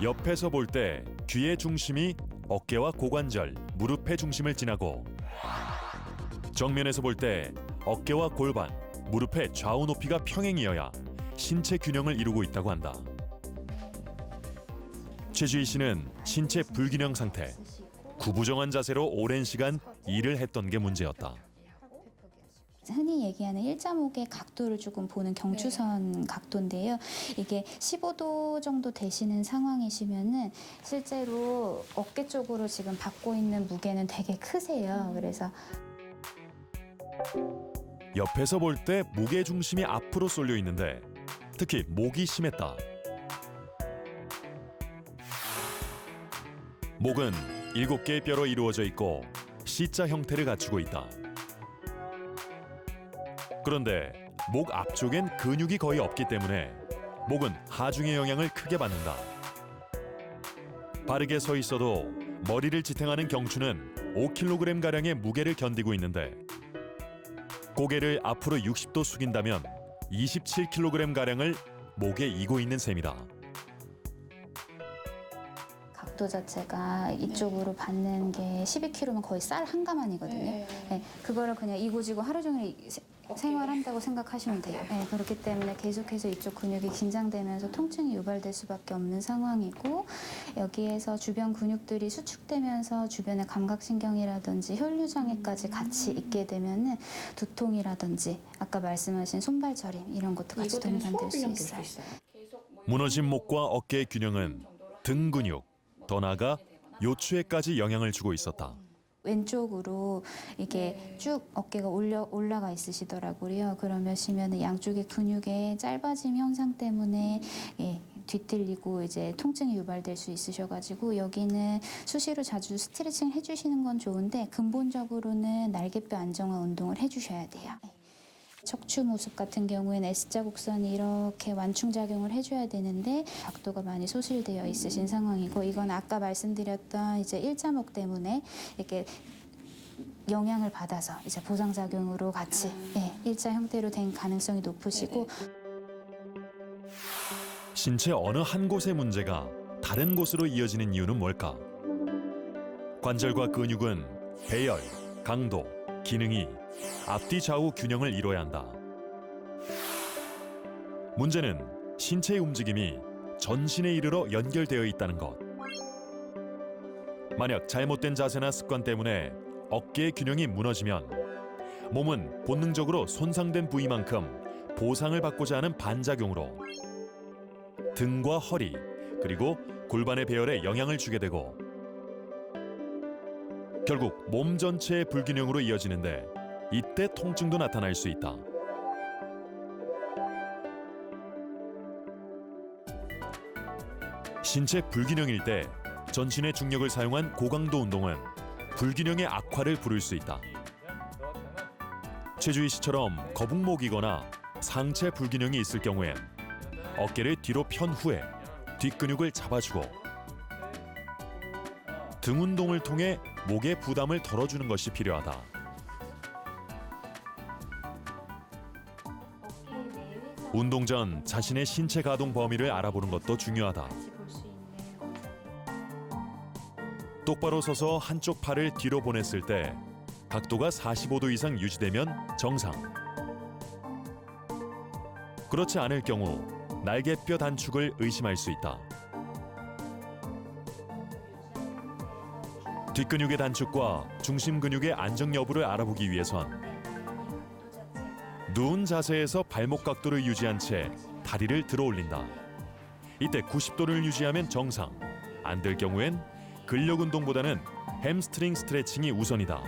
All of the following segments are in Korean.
옆에서 볼 때 귀의 중심이 어깨와 고관절, 무릎의 중심을 지나고 정면에서 볼 때 어깨와 골반, 무릎의 좌우 높이가 평행이어야 신체 균형을 이루고 있다고 한다. 최주희 씨는 신체 불균형 상태, 구부정한 자세로 오랜 시간 일을 했던 게 문제였다. 흔히 얘기하는 일자목의 각도를 조금 보는 경추선 각도인데요. 이게 15도 정도 되시는 상황이시면은 실제로 어깨 쪽으로 지금 받고 있는 무게는 되게 크세요. 그래서 옆에서 볼 때 목의 중심이 앞으로 쏠려 있는데 특히 목이 심했다. 목은 일곱 개의 뼈로 이루어져 있고 C자 형태를 갖추고 있다. 그런데 목 앞쪽엔 근육이 거의 없기 때문에 목은 하중의 영향을 크게 받는다. 바르게 서 있어도 머리를 지탱하는 경추는 5kg 가량의 무게를 견디고 있는데 고개를 앞으로 60도 숙인다면 27kg 가량을 목에 이고 있는 셈이다. 각도 자체가 이쪽으로 받는 게 12kg면 거의 쌀 한 가만이거든요. 네, 그거를 그냥 이고지고 하루 종일 세- 생활한다고 생각하시면 돼요. 네, 그렇기 때문에 계속해서 이쪽 근육이 긴장되면서 통증이 유발될 수밖에 없는 상황이고 여기에서 주변 근육들이 수축되면서 주변의 감각신경이라든지 혈류 장애까지 같이 있게 되면은 두통이라든지 아까 말씀하신 손발 저림 이런 것도 같이 동반될 수 있어요. 무너진 목과 어깨의 균형은 등 근육, 더 나아가 요추에까지 영향을 주고 있었다. 왼쪽으로 이게 쭉 어깨가 올려 올라가 있으시더라고요. 그러면 시면 양쪽의 근육의 짧아짐 현상 때문에 예, 뒤틀리고 이제 통증이 유발될 수 있으셔가지고 여기는 수시로 자주 스트레칭 해주시는 건 좋은데 근본적으로는 날개뼈 안정화 운동을 해주셔야 돼요. 척추 모습 같은 경우에는 S자 곡선이 이렇게 완충 작용을 해줘야 되는데 각도가 많이 소실되어 있으신 상황이고 이건 아까 말씀드렸던 이제 일자목 때문에 이렇게 영향을 받아서 이제 보상 작용으로 같이 예, 일자 형태로 된 가능성이 높으시고 신체 어느 한 곳의 문제가 다른 곳으로 이어지는 이유는 뭘까? 관절과 근육은 배열, 강도, 기능이 앞뒤 좌우 균형을 이뤄야 한다. 문제는 신체의 움직임이 전신에 이르러 연결되어 있다는 것. 만약 잘못된 자세나 습관 때문에 어깨의 균형이 무너지면 몸은 본능적으로 손상된 부위만큼 보상을 받고자 하는 반작용으로 등과 허리 그리고 골반의 배열에 영향을 주게 되고 결국 몸 전체의 불균형으로 이어지는데 이때 통증도 나타날 수 있다. 신체 불균형일 때 전신의 중력을 사용한 고강도 운동은 불균형의 악화를 부를 수 있다. 최주희 씨처럼 거북목이거나 상체 불균형이 있을 경우엔 어깨를 뒤로 편 후에 뒷근육을 잡아주고 등 운동을 통해 목의 부담을 덜어주는 것이 필요하다. 운동 전 자신의 신체 가동 범위를 알아보는 것도 중요하다. 똑바로 서서 한쪽 팔을 뒤로 보냈을 때 각도가 45도 이상 유지되면 정상. 그렇지 않을 경우 날개뼈 단축을 의심할 수 있다. 뒷근육의 단축과 중심 근육의 안정 여부를 알아보기 위해선 누운 자세에서 발목 각도를 유지한 채 다리를 들어 올린다. 이때 90도를 유지하면 정상. 안 될 경우엔 근력 운동보다는 햄스트링 스트레칭이 우선이다.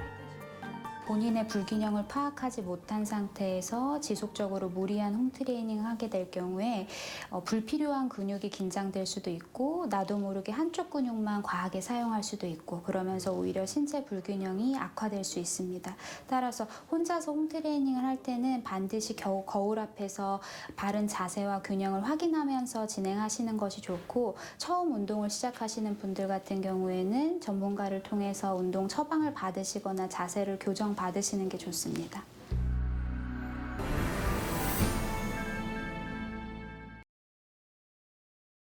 본인의 불균형을 파악하지 못한 상태에서 지속적으로 무리한 홈 트레이닝을 하게 될 경우에 어, 불필요한 근육이 긴장될 수도 있고 나도 모르게 한쪽 근육만 과하게 사용할 수도 있고 그러면서 오히려 신체 불균형이 악화될 수 있습니다. 따라서 혼자서 홈 트레이닝을 할 때는 반드시 겨우 거울 앞에서 바른 자세와 균형을 확인하면서 진행하시는 것이 좋고 처음 운동을 시작하시는 분들 같은 경우에는 전문가를 통해서 운동 처방을 받으시거나 자세를 교정 받으시는 게 좋습니다.